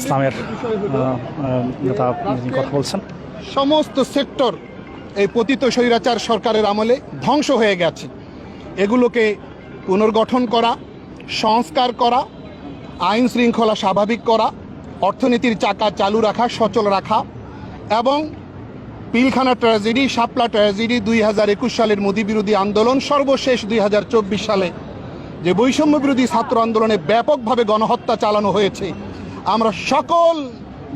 ইসলামের নেতা কথা বলছেন। সমস্ত সেক্টর এই পতিত স্বৈরাচার সরকারের আমলে ধ্বংস হয়ে গেছে। এগুলোকে পুনর্গঠন করা, সংস্কার করা, আইন শৃঙ্খলা স্বাভাবিক করা, অর্থনীতির চাকা চালু রাখা, সচল রাখা এবং পিলখানা ট্র্যাজেডি, শাপলা ট্র্যাজেডি দুই হাজার একুশ সালের মোদী বিরোধী আন্দোলন, সর্বশেষ দুই হাজার চব্বিশ সালে যে বৈষম্য বিরোধী ছাত্র আন্দোলনে ব্যাপকভাবে গণহত্যা চালানো হয়েছে। আমরা সকল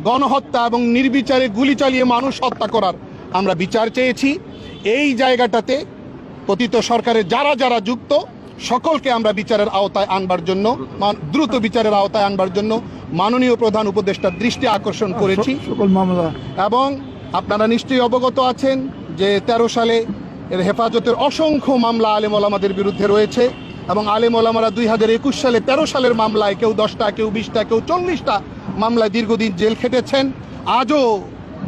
গণহত্যা এবং নির্বিচারে গুলি চালিয়ে মানুষ হত্যা করার আমরা বিচার চেয়েছি। এই জায়গাটাতে পতিত সরকারের যারা যারা যুক্ত সকলকে আমরা বিচারের আওতায় আনবার জন্য দ্রুত বিচারের আওতায় আনবার জন্য মাননীয় প্রধান উপদেষ্টার দৃষ্টি আকর্ষণ করেছি। মামলা। এবং আপনারা নিশ্চয়ই অবগত আছেন যে তেরো সালে এর হেফাজতের অসংখ্য মামলা আলেম ওলামাদের বিরুদ্ধে রয়েছে। এবং আলেম ওলামারা দুই হাজার একুশ সালে তেরো সালের মামলায় কেউ দশটা কেউ বিশটা কেউ চল্লিশটা মামলায় দীর্ঘদিন জেল খেটেছেন। আজও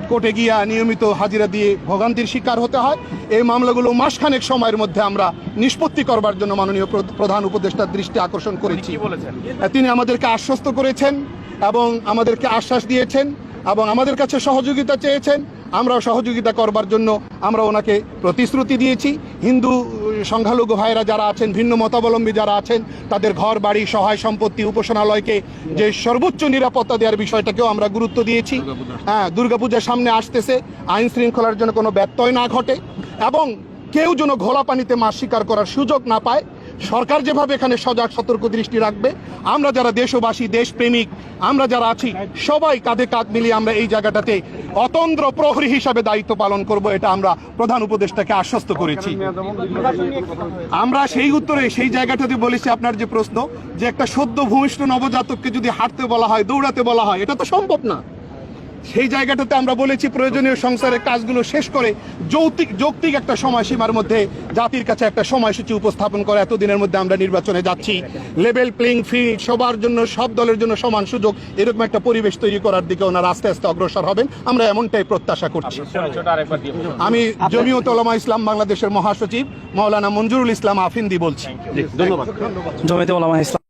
কোর্টে গিয়া নিয়মিত হাজিরা দিয়ে ভোগান্তির শিকার হতে হয়। এই মামলাগুলো মাসখানেক সময়ের মধ্যে আমরা নিষ্পত্তি করবার জন্য মাননীয় প্র- প্রধান উপদেষ্টার দৃষ্টি আকর্ষণ করেছি। তিনি আমাদেরকে আশ্বস্ত করেছেন এবং আমাদেরকে আশ্বাস দিয়েছেন এবং আমাদের কাছে সহযোগিতা চেয়েছেন। আমরাও সহযোগিতা করবার জন্য আমরা ওনাকে প্রতিশ্রুতি দিয়েছি। হিন্দু সংখ্যালঘু ভাইরা যারা আছেন, ভিন্ন মতাবলম্বী যারা আছেন, তাদের ঘর, বাড়ি, সহায় সম্পত্তি, উপাসনালয়কে যে সর্বোচ্চ নিরাপত্তা দেওয়ার বিষয়টাকেও আমরা গুরুত্ব দিয়েছি। হ্যাঁ দুর্গাপূজার সামনে আসতেছে, আইন শৃঙ্খলার জন্য কোনো ব্যত্যয় না ঘটে এবং কেউ যেন ঘোলা পানিতে মাছ শিকার করার সুযোগ না পায় সরকার যেভাবে এখানে সজাগ, সতর্ক দৃষ্টি রাখবে, আমরা যারা দেশবাসী, দেশপ্রেমিক, আমরা যারা আছি, সবাই কাঁধে কাঁধ মিলিয়ে আমরা এই জায়গাটাতে অতন্ত্র প্রহরী হিসাবে দায়িত্ব পালন করব, এটা আমরা প্রধান উপদেষ্টাকে আশ্বস্ত করেছি। আমরা সেই উত্তরে, সেই জায়গাটাতে বলেছি আপনার যে প্রশ্ন, যে একটা সদ্য ভূমিষ্ঠ নবজাতককে যদি হাঁটতে বলা হয়, দৌড়াতে বলা হয়, এটা তো সম্ভব না। সেই জায়গাটাতে আমরা বলেছি প্রয়োজনীয় সংসারের কাজগুলো শেষ করে যৌক্তিক যৌক্তিক একটা সময়সীমার মধ্যে জাতির কাছে একটা সময়সূচি উপস্থাপন করে এতদিনের মধ্যে আমরা নির্বাচনে যাচ্ছি। লেভেল প্লেইং ফিল্ড সবার জন্য সব দলের জন্য সমান সুযোগ এরকম একটা পরিবেশ তৈরি করার দিকে ওনারা আস্তে আস্তে অগ্রসর হবেন। আমরা এমনটাই প্রত্যাশা করছি। আমি জমিয়ত ওলামা ইসলাম বাংলাদেশের মহাসচিব মৌলানা মঞ্জুরুল ইসলাম আফিন্দি বলছি। জমিতে ওলামা ইসলাম।